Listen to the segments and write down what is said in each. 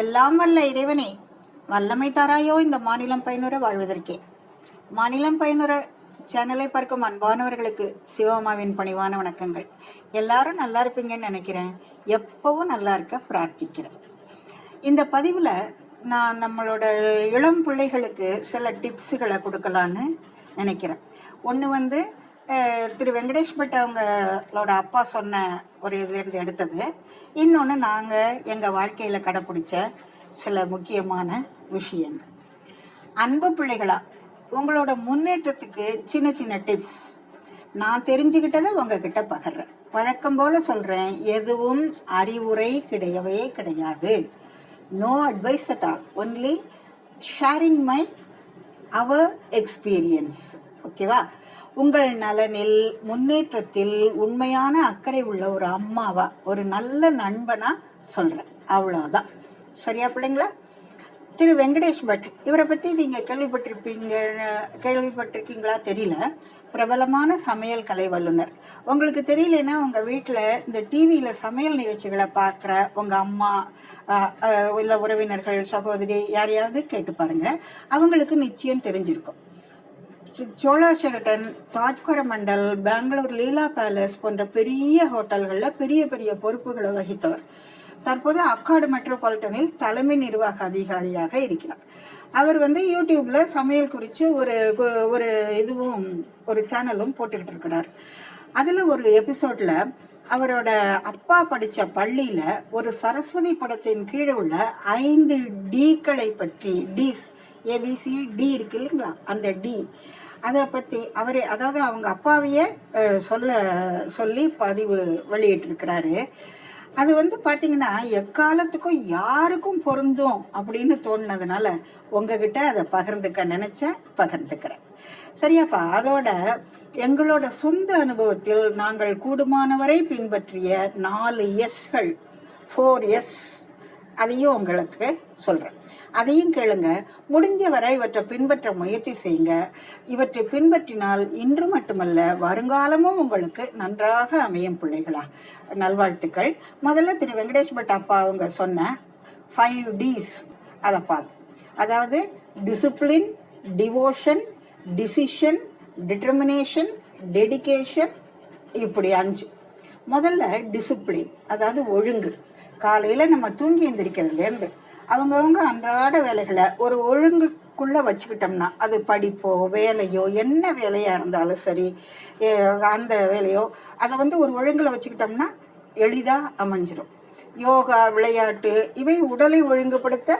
எல்லாம் வல்ல இறைவனே வல்லமை தாராயோ இந்த மாநிலம் பயனுற வாழ்வதற்கே. மாநிலம் பயனுற சேனலை பார்க்கும் அன்பானவர்களுக்கு சிவமாவின் பணிவான வணக்கங்கள். எல்லாரும் நல்லா இருப்பீங்கன்னு நினைக்கிறேன். எப்பவும் நல்லா இருக்க பிரார்த்திக்கிறேன். இந்த பதிவில் நான் நம்மளோட இளம் பிள்ளைகளுக்கு சில டிப்ஸுகளை கொடுக்கலான்னு நினைக்கிறேன். ஒன்று வந்து திரு வெங்கடேஷ் பட் அவங்களோட அப்பா சொன்ன ஒரு இதுலேருந்து எடுத்தது. இன்னொன்று நாங்கள் எங்கள் வாழ்க்கையில் கடைப்பிடிச்ச சில முக்கியமான விஷயங்கள். அன்பு பிள்ளைகளா உங்களோட முன்னேற்றத்துக்கு சின்ன சின்ன டிப்ஸ் நான் தெரிஞ்சுக்கிட்டதை உங்ககிட்ட பகிர்றேன். வழக்கம் போல சொல்கிறேன் எதுவும் அறிவுரை கிடையவே கிடையாது. No advice at all only sharing my our experience ஓகேவா உங்கள் நலனில் முன்னேற்றத்தில் உண்மையான அக்கறை உள்ள ஒரு அம்மாவா ஒரு நல்ல நண்பனா சொல்கிறேன் அவ்வளோதான் சரியா பிள்ளைங்களா? திரு வெங்கடேஷ் பட் இவரை பற்றி நீங்கள் கேள்விப்பட்டிருப்பீங்க கேள்விப்பட்டிருக்கீங்களா தெரியல. பிரபலமான சமையல் கலை வல்லுனர் உங்களுக்கு தெரியலன்னா உங்கள் வீட்டில் இந்த டிவியில் சமையல் நிகழ்ச்சிகளை பார்க்குற உங்கள் அம்மா இல்லை உறவினர்கள் சகோதரி யாரையாவது கேட்டு பாருங்க. அவங்களுக்கு நிச்சயம் தெரிஞ்சிருக்கும். சோழா ஷெரட்டன் தாஜ்கரமண்டல் பெங்களூர் லீலா பேலஸ் போன்ற பெரிய ஹோட்டல்களில் பெரிய பெரிய பொறுப்புகளை வகித்தவர். தற்போது அக்காடு மெட்ரோபாலிட்டனில் தலைமை நிர்வாக அதிகாரியாக இருக்கிறார். அவர் வந்து யூடியூப்ல சமையல் குறித்து ஒரு கு- ஒரு இதுவும் ஒரு சேனலும் போட்டுக்கிட்டு இருக்கிறார். அதில் ஒரு எபிசோட்ல அவரோட அப்பா படித்த பள்ளியில் ஒரு சரஸ்வதி படத்தின் கீழே உள்ள ஐந்து டீக்களை பற்றி டீஸ் ஏபிசி டி இருக்கு இல்லைங்களா? அந்த டி அதை பற்றி அவரே அதாவது அவங்க அப்பாவையே சொல்ல சொல்லி பதிவு வெளியிட்டிருக்கிறாரு. அது வந்து பார்த்தீங்கன்னா எக்காலத்துக்கும் யாருக்கும் பொருந்தும் அப்படின்னு தோணுனதுனால உங்ககிட்ட அதை பகிர்ந்துக்க நினைச்சேன் பகிர்ந்துக்கிறேன். சரியாப்பா அதோட எங்களோட சொந்த அனுபவத்தில் நாங்கள் கூடுமானவரை பின்பற்றிய நாலு எஸ்கள் ஃபோர் எஸ் அதையும் உங்களுக்கு சொல்கிறேன் அதையும் கேளுங்க. முடிஞ்ச வரை இவற்றை பின்பற்ற முயற்சி செய்யுங்க. இவற்றை பின்பற்றினால் இன்று மட்டுமல்ல வருங்காலமும் உங்களுக்கு நன்றாக அமையும் பிள்ளைகளா. நல்வாழ்த்துக்கள். முதல்ல திரு வெங்கடேஷ் பட் அப்பா அவங்க சொன்ன ஃபைவ் டீஸ் அதை பார்த்து அதாவது discipline devotion decision determination dedication இப்படி அஞ்சு. முதல்ல டிசிப்ளின் அதாவது ஒழுங்கு. காலையில் நம்ம தூங்கி எந்திரிக்கிறதுலேருந்து அவங்கவுங்க அன்றாட வேலைகளை ஒரு ஒழுங்குக்குள்ளே வச்சுக்கிட்டோம்னா அது படிப்போ வேலையோ என்ன வேலையாக இருந்தாலும் சரி ஏ, அந்த வேலையோ அதை வந்து ஒரு ஒழுங்கில் வச்சுக்கிட்டோம்னா எளிதாக அமைஞ்சிடும் யோகா விளையாட்டு இவை உடலை ஒழுங்குபடுத்த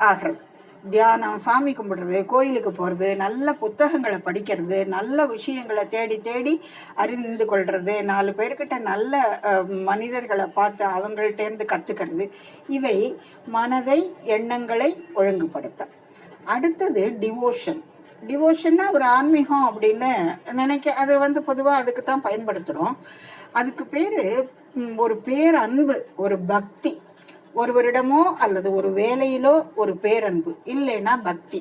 ஆகிறது. தியானம் சாமி கும்பிடுறது கோயிலுக்கு போகிறது நல்ல புத்தகங்களை படிக்கிறது நல்ல விஷயங்களை தேடி தேடி அறிந்து கொள்வது நாலு பேர்கிட்ட நல்ல மனிதர்களை பார்த்து அவங்கள்ட்டேருந்து கற்றுக்கிறது இவை மனதை எண்ணங்களை ஒழுங்குபடுத்த அடுத்தது டிவோஷன் டிவோஷன்னா ஒரு ஆன்மீகம் அப்படின்னு நினைக்க அது வந்து பொதுவாக அதுக்கு தான் பயன்படுத்துகிறோம் அதுக்கு பேர் ஒரு பேரன்பு ஒரு பக்தி. ஒருவரிடமோ அல்லது ஒரு வேலையிலோ ஒரு பேரன்பு இல்லைன்னா பக்தி.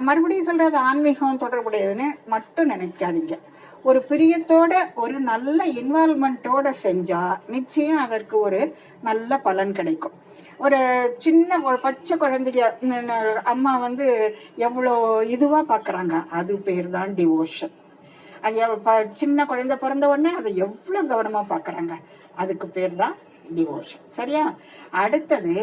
மறுபடியும் சொல்றது ஆன்மீகம் தொடர்புடையதுன்னு மட்டும் நினைக்காதீங்க. ஒரு பிரியத்தோட ஒரு நல்ல இன்வால்மெண்ட்டோட செஞ்சா நிச்சயம் அதற்கு ஒரு நல்ல பலன் கிடைக்கும். ஒரு சின்ன ஒரு பச்சை குழந்தைய அம்மா வந்து எவ்வளோ இதுவாக பார்க்குறாங்க அது பேர் தான் டிவோஷன் அது ப- சின்ன குழந்தை பிறந்த உடனே அதை எவ்வளோ கவனமாக பார்க்குறாங்க அதுக்கு பேர் தான் டிவோஷன் சரியா? அடுத்தது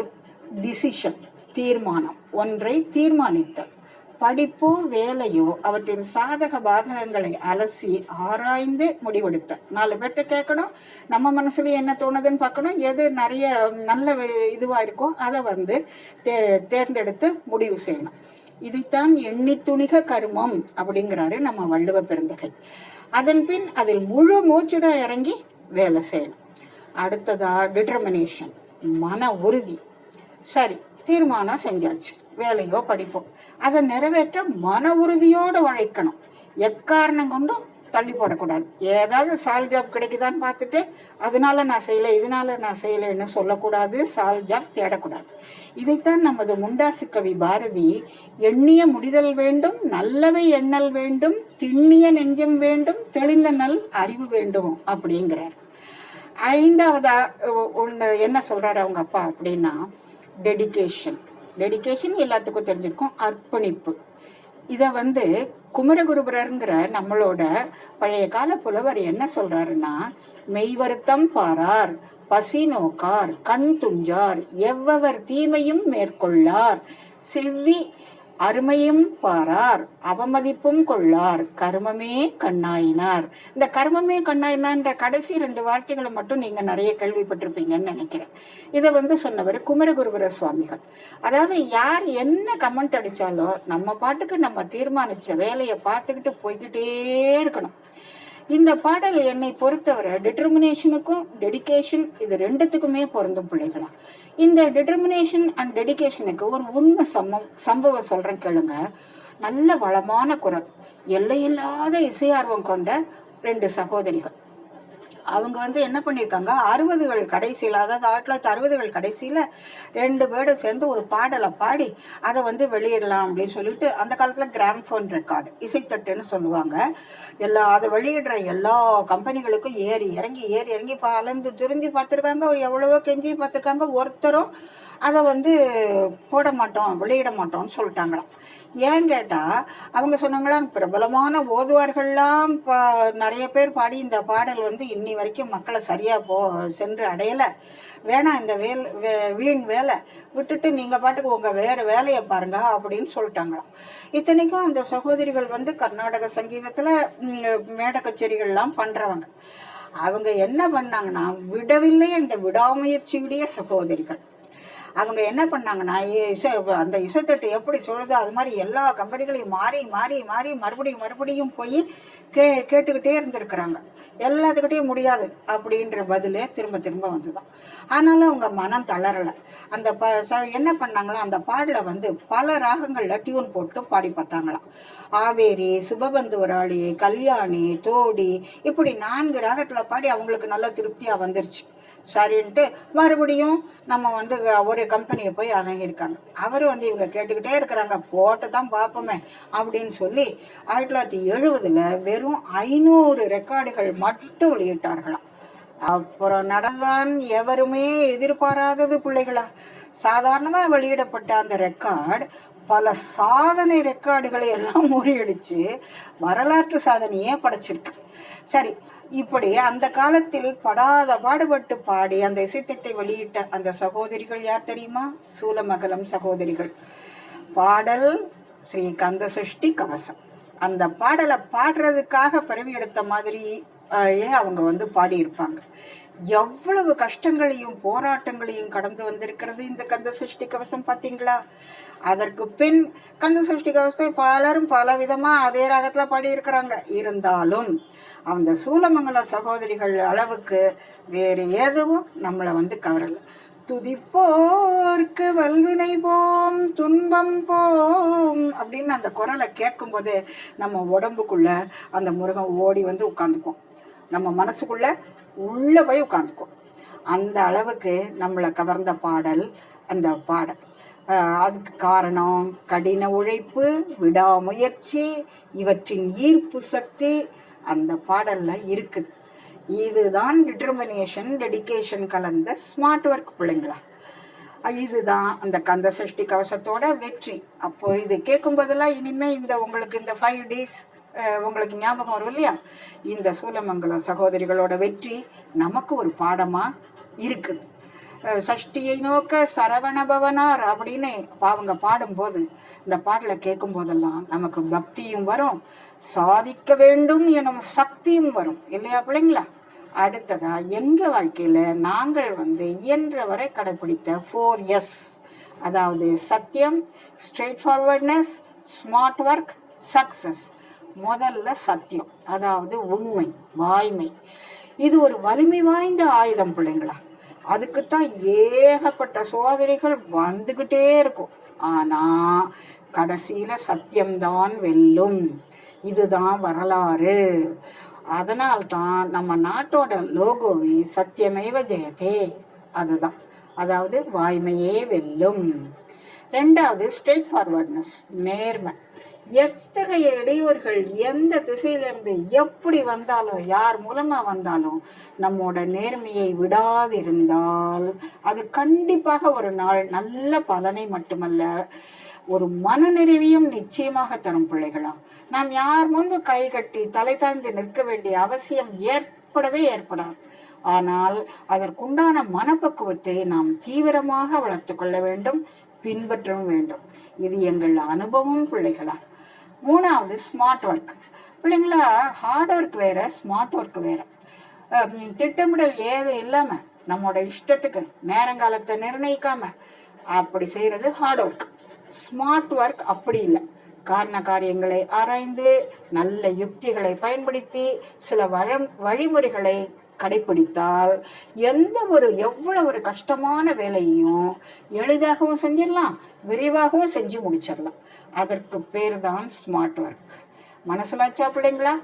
டிசிஷன் தீர்மானம். ஒன்றை தீர்மானித்தல். படிப்போ வேலையோ அவற்றின் சாதக பாதகங்களை அலசி ஆராய்ந்து முடிவெடுத்த நாலு பேர்கிட்ட கேட்கணும். நம்ம மனசுல என்ன தோணுதுன்னு பார்க்கணும். எது நிறைய நல்ல இதுவாக இதுவா இருக்கோ அதை வந்து தே தேர்ந்தெடுத்து முடிவு செய்யணும். இதைத்தான் எண்ணி துணிக கருமம் அப்படிங்கிறாரு நம்ம வள்ளுவ பெருந்தகை. அதன் பின் அதில் முழு மூச்சுட இறங்கி வேலை செய்யணும். அடுத்ததா டிட்டர்மினேஷன் மன உறுதி. சரி தீர்மானம் செஞ்சாச்சு. வேலையோ படிப்போ. அதை நிறைவேற்ற மன உறுதியோடு உழைக்கணும். எக்காரணம் கொண்டும் தள்ளி போடக்கூடாது. ஏதாவது சால் ஜாப் கிடைக்குதான்னு பார்த்துட்டு அதனால நான் செய்யலை இதனால நான் செய்யலைன்னு சொல்லக்கூடாது சால் ஜாப் தேடக்கூடாது. இதைத்தான் நமது முண்டாசு கவி பாரதி எண்ணிய முடிதல் வேண்டும் நல்லவை எண்ணல் வேண்டும் திண்ணிய நெஞ்சம் வேண்டும் தெளிந்த நல் அறிவு வேண்டும் அப்படிங்கிறார். ஐந்தாவதா ஒன்று என்ன சொல்றாரு அவங்க அப்பா அப்படின்னா டெடிகேஷன் டெடிகேஷன் எல்லாத்துக்கும் தெரிஞ்சிருக்கும் அர்ப்பணிப்பு. இதை வந்து குமரகுருபரருங்கிற நம்மளோட பழைய கால புலவர் என்ன சொல்றாருன்னா மெய்வருத்தம் பாரார் பசி நோக்கார் கண் துஞ்சார் எவ்வவர் தீமையும் மேற்கொள்ளார் செவ்வி அருமையும் பாரார் அவமதிப்பும் கொள்ளார் கர்மமே கண்ணாயினார். இந்த கர்மமே கண்ணாயினான்ற கடைசி ரெண்டு வார்த்தைகளை மட்டும் நீங்க நிறைய கேள்விப்பட்டிருப்பீங்கன்னு நினைக்கிறேன். இதை வந்து சொன்னவர் குமரகுருவர சுவாமிகள். அதாவது யார் என்ன கமெண்ட் அடிச்சாலும் நம்ம பாட்டுக்கு நம்ம தீர்மானிச்ச வேலையை பார்த்துக்கிட்டு போய்கிட்டே இருக்கணும். இந்த பாடல் என்னை பொறுத்தவரை டிட்டர்மினேஷனுக்கும் டெடிகேஷன் இது ரெண்டுத்துக்குமே பொருந்தும் பிள்ளைகளா. இந்த டிட்டர்மினேஷன் அண்ட் டெடிகேஷனுக்கு ஒரு உண்மை சம்பவம் சம்பவம் சொல்றேன் கேளுங்க. நல்ல வளமான குரல் எல்லையில்லாத இசையார்வம் கொண்ட ரெண்டு சகோதரிகள். அவங்க வந்து என்ன பண்ணியிருக்காங்க அறுபதுகள் கடைசியில் அதாவது ஆயிரத்தி தொள்ளாயிரத்தி அறுபதுகள் கடைசியில் ரெண்டு பேரும் சேர்ந்து ஒரு பாடலை பாடி அதை வந்து வெளியிடலாம் அப்படின்னு சொல்லிட்டு அந்த காலத்தில் கிராம்ஃபோன் ரெக்கார்டு இசைத்தட்டுன்னு சொல்லுவாங்க. எல்லா அதை வெளியிடுற எல்லா கம்பெனிகளுக்கும் ஏறி இறங்கி ஏறி இறங்கி அலைந்து துரிஞ்சு பார்த்துருக்காங்க எவ்வளவோ கெஞ்சி பார்த்துருக்காங்க. ஒருத்தரும் அதை வந்து போட மாட்டோம் வெளியிட மாட்டோம்னு சொல்லிட்டாங்களாம். ஏன் கேட்டால் அவங்க சொன்னாங்களாம் பிரபலமான ஓதுவார்கள்லாம் இப்போ நிறைய பேர் பாடி இந்த பாடல் வந்து இன்னி வரைக்கும் மக்களை சரியாக போ சென்று அடையலை. வேணாம் இந்த வேல் வே வீண் வேலை. விட்டுட்டு நீங்கள் பாட்டுக்கு உங்கள் வேறு வேலையை பாருங்க அப்படின்னு சொல்லிட்டாங்களாம். இத்தனைக்கும் அந்த சகோதரிகள் வந்து கர்நாடக சங்கீதத்தில் மேட கச்சேரிகள்லாம் பண்ணுறவங்க அவங்க என்ன பண்ணாங்கன்னா விடவில்லை அந்த விடாமுயற்சியுடைய சகோதரிகள். அவங்க என்ன பண்ணாங்கன்னா இசை அந்த இசைத்தட்டு எப்படி சொல்லுதோ அது மாதிரி எல்லா கம்பெனிகளையும் மாறி மாறி மாறி மறுபடியும் மறுபடியும் போய் கே கேட்டுக்கிட்டே இருந்திருக்கிறாங்க. எல்லாத்துக்கிட்டையும் முடியாது அப்படின்ற பதிலே திரும்ப திரும்ப வந்துதான். ஆனாலும் அவங்க மனம் தளரலை. அந்த ப என்ன பண்ணாங்களா அந்த பாடலை வந்து பல ராகங்களில் டியூன் போட்டு பாடி பார்த்தாங்களாம். ஆவேரி சுபபந்துவராளி கல்யாணி தோடி இப்படி நான்கு ராகத்தில் பாடி அவங்களுக்கு நல்ல திருப்தியாக வந்துருச்சு. சரின்ட்டு மறுபடியும் நம்ம வந்து ஒரு கம்பெனியை போய் அணுகியிருக்காங்க. அவரும் வந்து இவங்க கேட்டுக்கிட்டே இருக்கிறாங்க. போட்டு தான் பார்ப்போமே அப்படின்னு சொல்லி ஆயிரத்தி தொள்ளாயிரத்தி எழுபதுல வெறும் ஐநூறு ரெக்கார்டுகள் மட்டும் வெளியிட்டார்களாம். அப்புறம் நடந்தான் எவருமே எதிர்பாராதது பிள்ளைகளா? சாதாரணமாக வெளியிடப்பட்ட அந்த ரெக்கார்டு பல சாதனை ரெக்கார்டுகளை எல்லாம் முறியடிச்சு வரலாற்று சாதனையே படைச்சிருக்கு. சரி இப்படி அந்த காலத்தில் படாத பாடுபட்டு பாடி அந்த இசைத்திட்டை வெளியிட்ட அந்த சகோதரிகள் யார் தெரியுமா? சூலமகலம் சகோதரிகள். பாடல் ஸ்ரீ கந்த சஷ்டி கவசம். அந்த பாடலை பாடுறதுக்காக பிறவி எடுத்த மாதிரி அவங்க வந்து பாடியிருப்பாங்க. எவ்வளவு கஷ்டங்களையும் போராட்டங்களையும் கடந்து வந்திருக்கிறது இந்த கந்த சஷ்டி கவசம் பார்த்தீங்களா? அதற்கு பின் கந்த சஷ்டி கவசத்தை பலரும் பல விதமாக அதே ராகத்துல பாடியிருக்கிறாங்க. இருந்தாலும் அந்த சூலமங்கல சகோதரிகள் அளவுக்கு வேறு எதுவும் நம்மளை வந்து கவரலை. துதிப்போர்க்கு வல்வினை போம் துன்பம் போம் அப்படின்னு அந்த குரலை கேட்கும்போது நம்ம உடம்புக்குள்ள அந்த முருகன் ஓடி வந்து உட்காந்துக்குவோம் நம்ம மனசுக்குள்ள உள்ள போய் உட்காந்துக்கும் அந்த அளவுக்கு நம்மளை கவர்ந்த பாடல் அந்த பாடல். அதுக்கு காரணம் கடின உழைப்பு விடாமுயற்சி இவற்றின் ஈர்ப்பு சக்தி அந்த பாடல்ல இருக்குது. இதுதான் டிட்டர்மினேஷன் டெடிக்கேஷன் கலந்த ஸ்மார்ட் ஒர்க் பிள்ளைங்களா. இதுதான் அந்த கந்த சஷ்டி கவசத்தோட வெற்றி. அப்போ இது கேட்கும் போதெல்லாம் இனிமே இந்த உங்களுக்கு இந்த ஃபைவ் டேஸ் உங்களுக்கு ஞாபகம் வரும் இல்லையா? இந்த சூலமங்கலம் சகோதரிகளோட வெற்றி நமக்கு ஒரு பாடமா இருக்குது சஷ்டியை நோக்க சரவணபவனார் அப்படின்னு அவங்க பாடும்போது இந்த பாடலை கேட்கும் போதெல்லாம் நமக்கு பக்தியும் வரும் சாதிக்க வேண்டும் எனும் சக்தியும் வரும். இல்லையா பிள்ளைங்களா? அடுத்ததா எங்க வாழ்க்கையில நாங்கள் வந்து இயன்ற வரை கடைபிடித்த ஃபோர் எஸ் அதாவது சத்தியம் straightforwardness smart work success முதல்ல சத்தியம். அதாவது உண்மை வாய்மை. இது ஒரு வலிமை வாய்ந்த ஆயுதம் பிள்ளைங்களா. அதுக்குத்தான் ஏகப்பட்ட சோதனைகள் வந்துக்கிட்டே இருக்கும். ஆனா கடைசியில சத்தியம்தான் வெல்லும். இதுதான் வரலாறு. அதனால்தான் நம்ம நாட்டோட லோகோவே சத்தியமேவ ஜெயதே அதுதான். அதாவது வாய்மையே வெல்லும். ரெண்டாவது ஸ்ட்ரெயிட் ஃபார்வர்ட்னஸ் நேர்மை. எத்தகைய இடையூறுகள் எந்த திசையிலிருந்து எப்படி வந்தாலும் யார் மூலமா வந்தாலும் நம்மோட நேர்மையை விடாதிருந்தால் அது கண்டிப்பாக ஒரு நாள் நல்ல பலனை மட்டுமல்ல ஒரு மனநிறைவையும் நிச்சயமாக தரும் பிள்ளைகளா. நாம் யார் முன்பு கை கட்டி தலை தாழ்ந்து நிற்க வேண்டிய அவசியம் ஏற்படவே ஏற்படாது. ஆனால் அதற்குண்டான மனப்பக்குவத்தை நாம் தீவிரமாக வளர்த்து கொள்ள வேண்டும். பின்பற்றவும் வேண்டும். இது எங்கள் அனுபவம் பிள்ளைகளா. மூணாவது ஸ்மார்ட் ஒர்க் பிள்ளைங்களா ஹார்ட் ஒர்க் வேற ஸ்மார்ட் ஒர்க் வேற. திட்டமிடல் ஏதும் இல்லாம நம்மோட இஷ்டத்துக்கு நேரங்காலத்தை நிர்ணயிக்காம அப்படி செய்யறது ஹார்ட் ஒர்க் ஸ்மார்ட் ஒர்க் அப்படி இல்லை. காரண காரியங்களை ஆராய்ந்து நல்ல யுக்திகளை பயன்படுத்தி சில வழ வழிமுறைகளை கடைபிடித்தால் எந்த ஒரு எவ்வளவு ஒரு கஷ்டமான வேலையையும் எளிதாகவும் செஞ்சிடலாம் விரைவாகவும் செஞ்சு முடிச்சிடலாம். அதற்கு பேர் தான் ஸ்மார்ட் ஒர்க் மனசுலாச்சா பிள்ளைங்களா?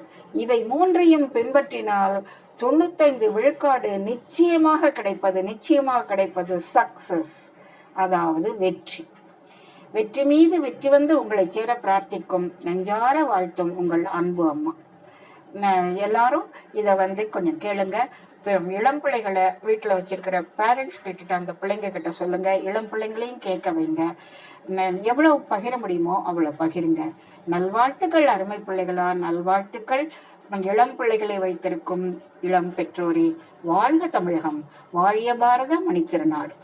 இவை மூன்றையும் பின்பற்றினால் தொண்ணூத்தைந்து விழுக்காடு நிச்சயமாக கிடைப்பது நிச்சயமாக கிடைப்பது சக்சஸ் அதாவது வெற்றி. வெற்றி மீது வெற்றி வந்து உங்களை சேர பிரார்த்திக்கும். நெஞ்சார வாழ்த்தும் உங்கள் அன்பு அம்மா. எல்லாரும் இதை வந்து கொஞ்சம் கேளுங்க. இளம் பிள்ளைகளை வீட்டில் வச்சிருக்கிற பேரண்ட்ஸ் கிட்ட அந்த பிள்ளைங்க கிட்ட சொல்லுங்க. இளம் பிள்ளைங்களையும் கேட்க வைங்க. எவ்வளவு பகிர முடியுமோ அவ்வளோ பகிருங்க. நல்வாழ்த்துக்கள் அருமை பிள்ளைகளா. நல்வாழ்த்துக்கள். இளம் பிள்ளைகளை வைத்திருக்கும் இளம் பெற்றோரே. வாழ்க தமிழகம். வாழிய பாரத மணித்திருநாடு